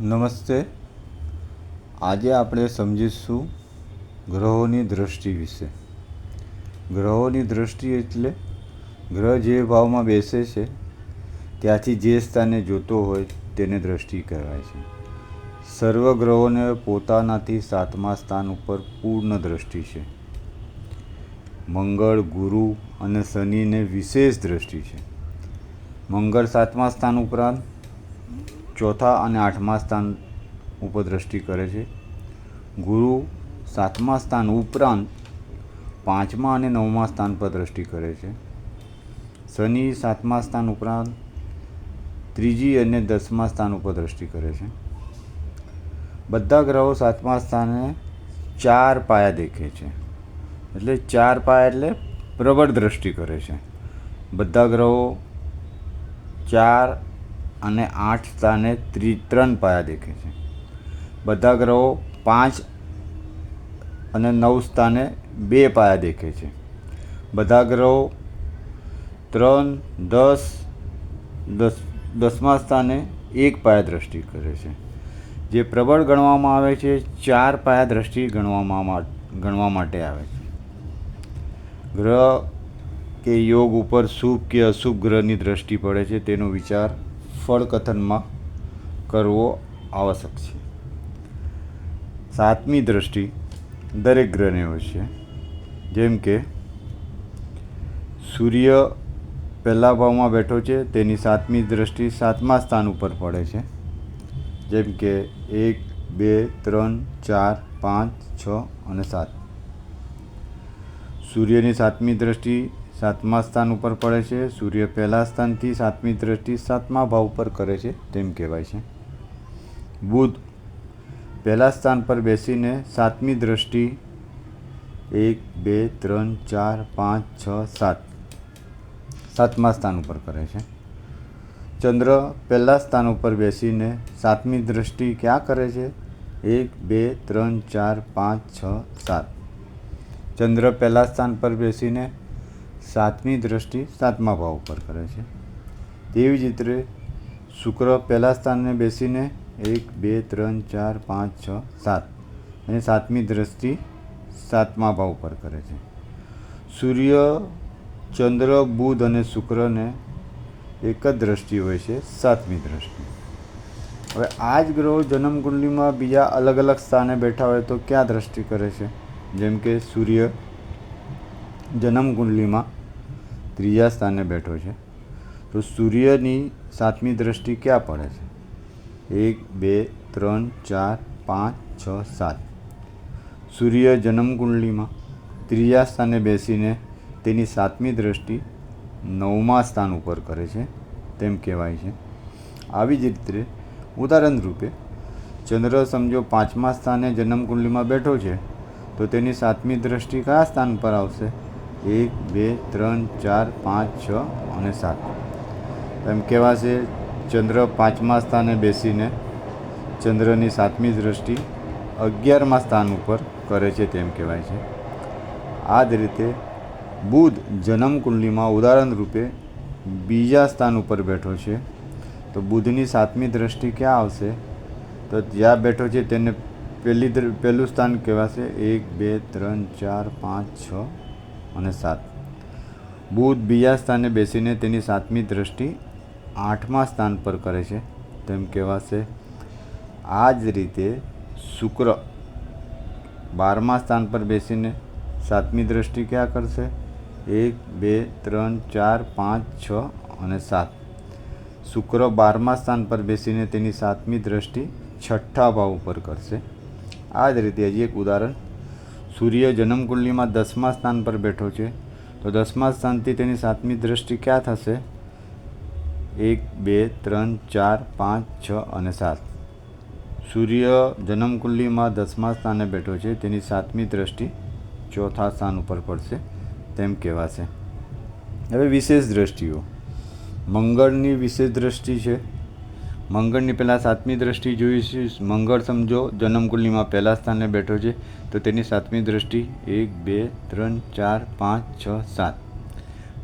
નમસ્તે. આજે આપણે સમજીશું ગ્રહોની દૃષ્ટિ વિશે. ગ્રહોની દૃષ્ટિ એટલે ગ્રહ જે ભાવમાં બેસે છે, ત્યાંથી જે સ્થાને જોતો હોય તેને દૃષ્ટિ કહેવાય છે. સર્વ ગ્રહોને પોતાનાથી સાતમા સ્થાન ઉપર પૂર્ણ દૃષ્ટિ છે. મંગળ, ગુરુ અને શનિને વિશેષ દૃષ્ટિ છે. મંગળ સાતમા સ્થાન ઉપરાંત ચોથા અને આઠમા સ્થાન ઉપર દૃષ્ટિ કરે છે. ગુરુ સાતમા સ્થાન ઉપરાંત પાંચમા અને નવમા સ્થાન પર દૃષ્ટિ કરે છે. શનિ સાતમા સ્થાન ઉપરાંત ત્રીજી અને દસમા સ્થાન ઉપર દૃષ્ટિ કરે છે. બધા ગ્રહો સાતમા સ્થાને ચાર પાયા દેખે છે. એટલે ચાર પાયા એટલે પ્રબળ દૃષ્ટિ કરે છે. બધા ગ્રહો ચાર અને આઠ સ્થાને ત્રી ત્રણ પાયા દેખે છે. બધા ગ્રહો પાંચ અને નવ સ્થાને બે પાયા દેખે છે. બધા ગ્રહો ત્રણ, દસ દસ, દસમા સ્થાને એક પાયા દ્રષ્ટિ કરે છે. જે પ્રબળ ગણવામાં આવે છે, ચાર પાયા દ્રષ્ટિ ગણવામાં ગણવા માટે આવે છે. ગ્રહ કે યોગ ઉપર શુભ કે અશુભ ગ્રહની દ્રષ્ટિ પડે છે તેનો વિચાર ફળકથનમાં કરવો આવશ્યક છે. સાતમી દ્રષ્ટિ દરેક ગ્રહને હોય છે. જેમ કે, સૂર્ય પહેલા ભાવમાં બેઠો છે, તેની સાતમી દ્રષ્ટિ સાતમા સ્થાન ઉપર પડે છે. જેમ કે, એક, બે, ત્રણ, ચાર, પાંચ, છ અને સાત. સૂર્યની સાતમી દ્રષ્ટિ સાતમા સ્થાન ઉપર પડે છે. સૂર્ય પહેલા સ્થાનથી સાતમી દ્રષ્ટિ સાતમા ભાવ પર કરે છે તેમ કહેવાય છે. બુધ પહેલા સ્થાન પર બેસીને સાતમી દ્રષ્ટિ એક, બે, ત્રણ, ચાર, પાંચ, છ, સાત સાતમા સ્થાન ઉપર કરે છે. ચંદ્ર પહેલા સ્થાન ઉપર બેસીને સાતમી દ્રષ્ટિ ક્યાં કરે છે? એક, બે, ત્રણ, ચાર, પાંચ, છ, સાત ચંદ્ર પહેલા સ્થાન પર બેસીને સાતમી દ્રષ્ટિ સાતમા ભાવ ઉપર કરે છે. તેવી જ રીતે શુક્ર પહેલા સ્થાને બેસીને એક, બે, ત્રણ, ચાર, પાંચ, છ, સાત અને સાતમી દ્રષ્ટિ સાતમા ભાવ ઉપર કરે છે. સૂર્ય, ચંદ્ર, બુધ અને શુક્રને એક જ દ્રષ્ટિ હોય છે, સાતમી દ્રષ્ટિ. હવે આ જ ગ્રહો જન્મકુંડલીમાં બીજા અલગ અલગ સ્થાને બેઠા હોય તો ક્યાં દ્રષ્ટિ કરે છે? જેમ કે સૂર્ય જન્મ કુંડલીમાં ત્રીજા સ્થાને બેઠો છે. તો સૂર્યની સાતમી દ્રષ્ટિ ક્યાં પડે છે? એક, બે, ત્રણ, ચાર, પાંચ, છ, સાત. સૂર્ય જન્મકુંડલીમાં ત્રીજા સ્થાને બેસીને તેની સાતમી દ્રષ્ટિ નવમા સ્થાન ઉપર કરે છે, તેમ કહેવાય છે. આવી જ રીતે ઉદાહરણ રૂપે ચંદ્ર સમજો પાંચમા સ્થાને જન્મકુંડલીમાં બેઠો છે, તો તેની સાતમી દ્રષ્ટિ કયા સ્થાન પર આવશે? એક, બે, ત્રણ, ચાર, પાંચ, છ અને સાત. એમ કહેવાશે, ચંદ્ર પાંચમા સ્થાને બેસીને ચંદ્રની સાતમી દ્રષ્ટિ અગિયારમા સ્થાન ઉપર કરે છે તેમ કહેવાય છે. આ જ રીતે બુધ જન્મકુંડલીમાં ઉદાહરણ રૂપે બીજા સ્થાન ઉપર બેઠો છે. તો બુધની સાતમી દ્રષ્ટિ ક્યાં આવશે? તો જ્યાં બેઠો છે તેને પહેલી પહેલું સ્થાન કહેવાશે, એક, બે, ત્રણ, ચાર, પાંચ, છ અને સાત. બુધ બીજા સ્થાને બેસીને તેની સાતમી દ્રષ્ટિ આઠમા સ્થાન પર કરે છે. તેમ કહેવાશે, આ જ રીતે શુક્ર બારમા સ્થાન પર બેસીને સાતમી દ્રષ્ટિ ક્યાં કરશે? એક, બે, ત્રણ, ચાર, પાંચ, છ અને સાત. શુક્ર બારમા સ્થાન પર બેસીને તેની સાતમી દ્રષ્ટિ છઠ્ઠા ભાવ ઉપર કરશે. આ જ રીતે હજી એક ઉદાહરણ સૂર્ય જન્મકુંડલીમાં દસમા સ્થાન પર બેઠો છે. તો દસમા સ્થાનથી તેની સાતમી દ્રષ્ટિ ક્યાં થશે? એક, બે, ત્રણ, ચાર, પાંચ, છ અને સાત. સૂર્ય જન્મકુંડલીમાં દસમા સ્થાને બેઠો છે. તેની સાતમી દ્રષ્ટિ ચોથા સ્થાન ઉપર પડશે. તેમ કહેવાશે. હવે વિશેષ દ્રષ્ટિઓ. મંગળની વિશેષ દ્રષ્ટિ છે. મંગળની પહેલાં સાતમી દ્રષ્ટિ જોઈશું મંગળ સમજો જન્મકુંડલીમાં પહેલા સ્થાને બેઠો છે. તો તેની સાતમી દ્રષ્ટિ, એક, બે, ત્રણ, ચાર, પાંચ, છ, સાત.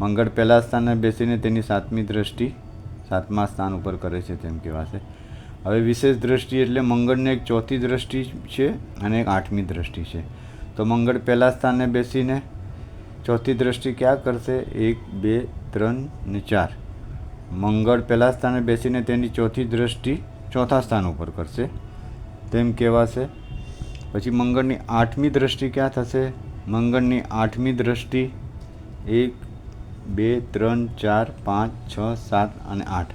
મંગળ પહેલા સ્થાને બેસીને તેની સાતમી દ્રષ્ટિ સાતમા સ્થાન ઉપર કરે છે તેમ કહેવાશે. હવે વિશેષ દ્રષ્ટિ એટલે મંગળને એક ચોથી દ્રષ્ટિ છે અને એક આઠમી દ્રષ્ટિ છે. તો મંગળ પહેલા સ્થાને બેસીને ચોથી દ્રષ્ટિ ક્યાં કરશે? એક, બે, ત્રણ ને ચાર. મંગળ પહેલાં સ્થાને બેસીને તેની ચોથી દ્રષ્ટિ ચોથા સ્થાન ઉપર કરશે. તેમ કહેવાશે. પછી મંગળની આઠમી દ્રષ્ટિ ક્યાં થશે? મંગળની આઠમી દ્રષ્ટિ એક, બે, ત્રણ, ચાર, પાંચ, છ, સાત અને આઠ.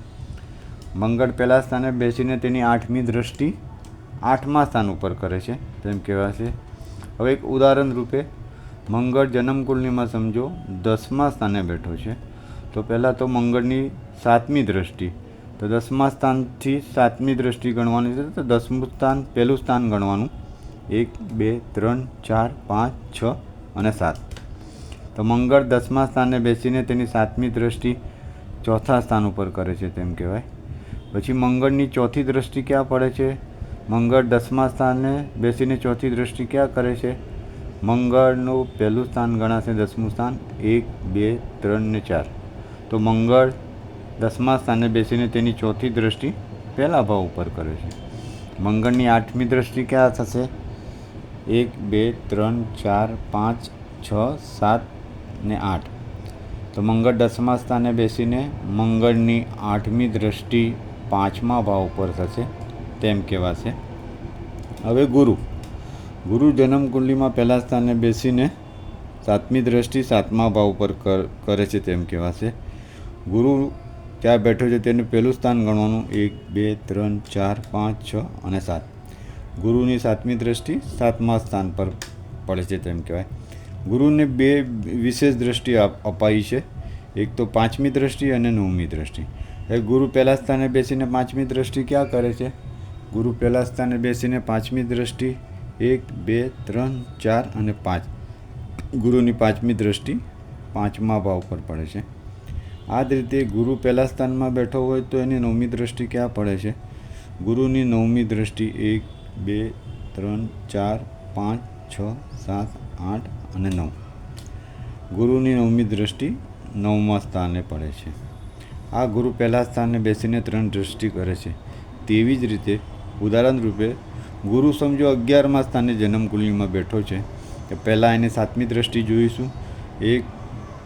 મંગળ પહેલાં સ્થાને બેસીને તેની આઠમી દ્રષ્ટિ આઠમા સ્થાન ઉપર કરે છે. તેમ કહેવાશે. હવે એક ઉદાહરણ રૂપે મંગળ જન્મકુંડલીમાં સમજો, દસમા સ્થાને બેઠો છે. તો પહેલાં તો મંગળની સાતમી દ્રષ્ટિ. તો દસમા સ્થાનથી સાતમી દ્રષ્ટિ ગણવાની છે તો દસમું સ્થાન, પહેલું સ્થાન ગણવાનું. એક, બે, ત્રણ, ચાર, પાંચ, છ અને સાત. તો મંગળ દસમા સ્થાને બેસીને તેની સાતમી દ્રષ્ટિ ચોથા સ્થાન ઉપર કરે છે તેમ કહેવાય. પછી મંગળની ચોથી દ્રષ્ટિ ક્યાં પડે છે? મંગળ દસમા સ્થાને બેસીને ચોથી દ્રષ્ટિ ક્યાં કરે છે? મંગળનું પહેલું સ્થાન ગણાશે દસમું સ્થાન. એક, બે, ત્રણ ને ચાર. તો મંગળ દસમા સ્થાને બેસીને તેની ચોથી દ્રષ્ટિ પહેલા ભાવ ઉપર કરે છે. મંગળની આઠમી દ્રષ્ટિ ક્યાં થશે? એક, બે, ત્રણ, ચાર, પાંચ, છ, સાત ને આઠ. તો મંગળ દસમા સ્થાને બેસીને મંગળની આઠમી દ્રષ્ટિ પાંચમા ભાવ ઉપર થશે. તેમ કહેવાશે. હવે ગુરુ. ગુરુ જન્મકુંડલીમાં પહેલા સ્થાને બેસીને સાતમી દ્રષ્ટિ સાતમા ભાવ ઉપર કર છે તેમ કહેવાશે. ગુરુ ત્યાં બેઠો છે તેનું પહેલું સ્થાન ગણવાનું એક, બે, ત્રણ, ચાર, પાંચ, છ અને સાત. ગુરુની સાતમી દ્રષ્ટિ સાતમા સ્થાન પર પડે છે તેમ કહેવાય. ગુરુને બે વિશેષ દ્રષ્ટિ અપાઈ છે. એક તો પાંચમી દ્રષ્ટિ અને નવમી દ્રષ્ટિ. એ ગુરુ પહેલાં સ્થાને બેસીને પાંચમી દ્રષ્ટિ ક્યાં કરે છે? ગુરુ પહેલાં સ્થાને બેસીને પાંચમી દ્રષ્ટિ એક, બે, ત્રણ, ચાર અને પાંચ. ગુરુની પાંચમી દ્રષ્ટિ પાંચમા ભાવ પર પડે છે. આ જ રીતે ગુરુ પહેલા સ્થાનમાં બેઠો હોય તો એની નવમી દ્રષ્ટિ ક્યાં પડે છે? ગુરુની નવમી દ્રષ્ટિ એક, બે, ત્રણ, ચાર, પાંચ, છ, સાત, આઠ અને નવ. ગુરુની નવમી દ્રષ્ટિ નવમા સ્થાને પડે છે. આ ગુરુ પહેલા સ્થાને બેસીને ત્રણ દ્રષ્ટિ કરે છે. તેવી જ રીતે ઉદાહરણ રૂપે ગુરુ સમજો અગિયારમા સ્થાને જન્મકુંડલીમાં બેઠો છે. તો પહેલાં એને સાતમી દ્રષ્ટિ જોઈશું. એક,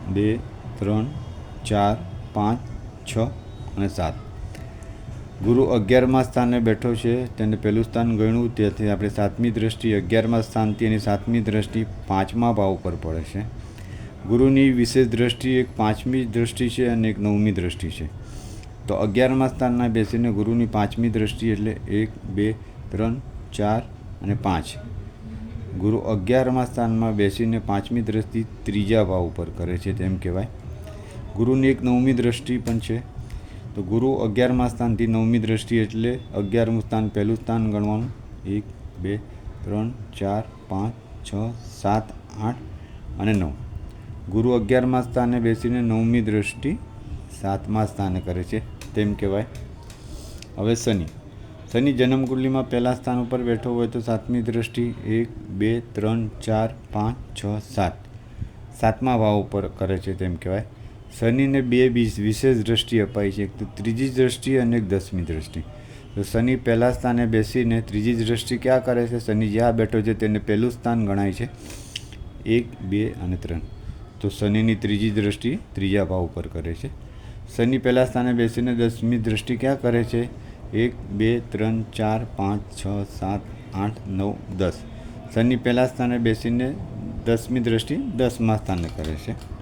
બે, ત્રણ ચાર, પાંચ, છ અને સાત. ગુરુ અગિયારમા સ્થાને બેઠો છે. તેને પહેલું સ્થાન ગણ્યું. તેથી આપણે સાતમી દ્રષ્ટિ, અગિયારમા સ્થાનથી એની સાતમી દ્રષ્ટિ પાંચમા ભાવ ઉપર પડે છે. ગુરુની વિશેષ દ્રષ્ટિ એક પાંચમી દ્રષ્ટિ છે અને એક નવમી દ્રષ્ટિ છે. તો અગિયારમા સ્થાનના બેસીને ગુરુની પાંચમી દ્રષ્ટિ એટલે એક, બે, ત્રણ, ચાર અને પાંચ. ગુરુ અગિયારમા સ્થાનમાં બેસીને પાંચમી દ્રષ્ટિ ત્રીજા ભાવ ઉપર કરે છે. તેમ કહેવાય. ગુરુની એક નવમી દ્રષ્ટિ પણ છે. તો ગુરુ અગિયારમા સ્થાનથી નવમી દ્રષ્ટિ એટલે અગિયારમું સ્થાન પહેલું સ્થાન ગણવાનું. એક, બે, ત્રણ, ચાર, પાંચ, છ, સાત, આઠ અને નવ. ગુરુ અગિયારમા સ્થાને બેસીને નવમી દ્રષ્ટિ સાતમા સ્થાને કરે છે. તેમ કહેવાય. હવે શનિ. શનિ જન્મકુંડલીમાં પહેલાં સ્થાન ઉપર બેઠો હોય તો સાતમી દ્રષ્ટિ એક, બે, ત્રણ, ચાર, પાંચ, છ, સાત. સાતમા ભાવ ઉપર કરે છે તેમ કહેવાય. શનિને બે બીજ વિશેષ દ્રષ્ટિ અપાઈ છે. એક તો ત્રીજી દ્રષ્ટિ અને એક દસમી દ્રષ્ટિ. તો શનિ પહેલાં સ્થાને બેસીને ત્રીજી દ્રષ્ટિ ક્યાં કરે છે? શનિ જ્યાં બેઠો છે તેને પહેલું સ્થાન ગણાય છે. એક, બે અને ત્રણ. તો શનિની ત્રીજી દ્રષ્ટિ ત્રીજા ભાવ ઉપર કરે છે. શનિ પહેલાં સ્થાને બેસીને દસમી દ્રષ્ટિ ક્યાં કરે છે? એક, બે, ત્રણ, ચાર, પાંચ, છ, સાત, આઠ, નવ, દસ. શનિ પહેલાં સ્થાને બેસીને દસમી દ્રષ્ટિ દસમા સ્થાને કરે છે.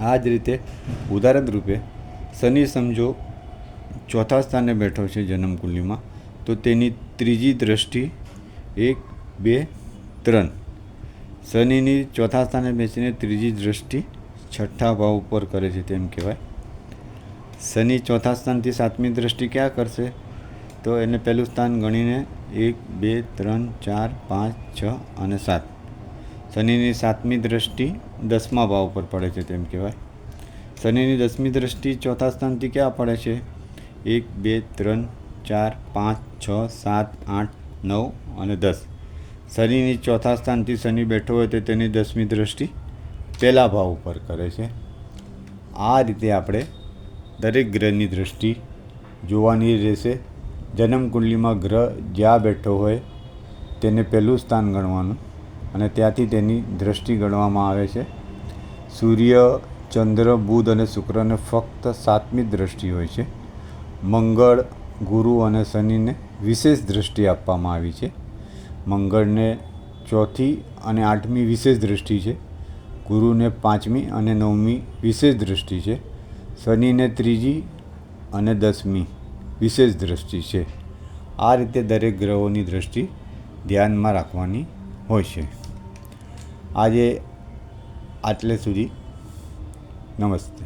આ જ રીતે ઉદાહરણ રૂપે શનિ સમજો ચોથા સ્થાને બેઠો છે જન્મકુંડલીમાં, તો તેની ત્રીજી દ્રષ્ટિ એક, બે, ત્રણ. શનિની ચોથા સ્થાને બેસીને ત્રીજી દ્રષ્ટિ છઠ્ઠા ભાવ ઉપર કરે છે તેમ કહેવાય. શનિ ચોથા સ્થાનથી સાતમી દ્રષ્ટિ ક્યાં કરશે? તો એને પહેલું સ્થાન ગણીને એક, બે, ત્રણ, ચાર, પાંચ, છ અને સાત. શનિની સાતમી દ્રષ્ટિ દસમા ભાવ પર પડે છે તેમ કહેવાય. શનિની દસમી દ્રષ્ટિ ચોથા સ્થાનથી ક્યાં પડે છે? એક, બે, ત્રણ, ચાર, પાંચ, છ, સાત, આઠ, નવ અને દસ. શનિની ચોથા સ્થાનથી શનિ બેઠો હોય તો તેની દસમી દ્રષ્ટિ પહેલા ભાવ ઉપર કરે છે. આ રીતે આપણે દરેક ગ્રહની દ્રષ્ટિ જોવાની રહેશે. જન્મકુંડલીમાં ગ્રહ જ્યાં બેઠો હોય તેને પહેલું સ્થાન ગણવાનું. અને ત્યાંથી તેની દ્રષ્ટિ ગણવામાં આવે છે. સૂર્ય, ચંદ્ર, બુધ અને શુક્રને ફક્ત સાતમી દ્રષ્ટિ હોય છે. મંગળ, ગુરુ અને શનિને વિશેષ દ્રષ્ટિ આપવામાં આવી છે. મંગળને ચોથી અને આઠમી વિશેષ દ્રષ્ટિ છે. ગુરુને પાંચમી અને નવમી વિશેષ દ્રષ્ટિ છે. શનિને ત્રીજી અને દસમી વિશેષ દ્રષ્ટિ છે. આ રીતે દરેક ગ્રહોની દ્રષ્ટિ ધ્યાનમાં રાખવાની હોય છે. આજે આટલે સુધી નમસ્તે.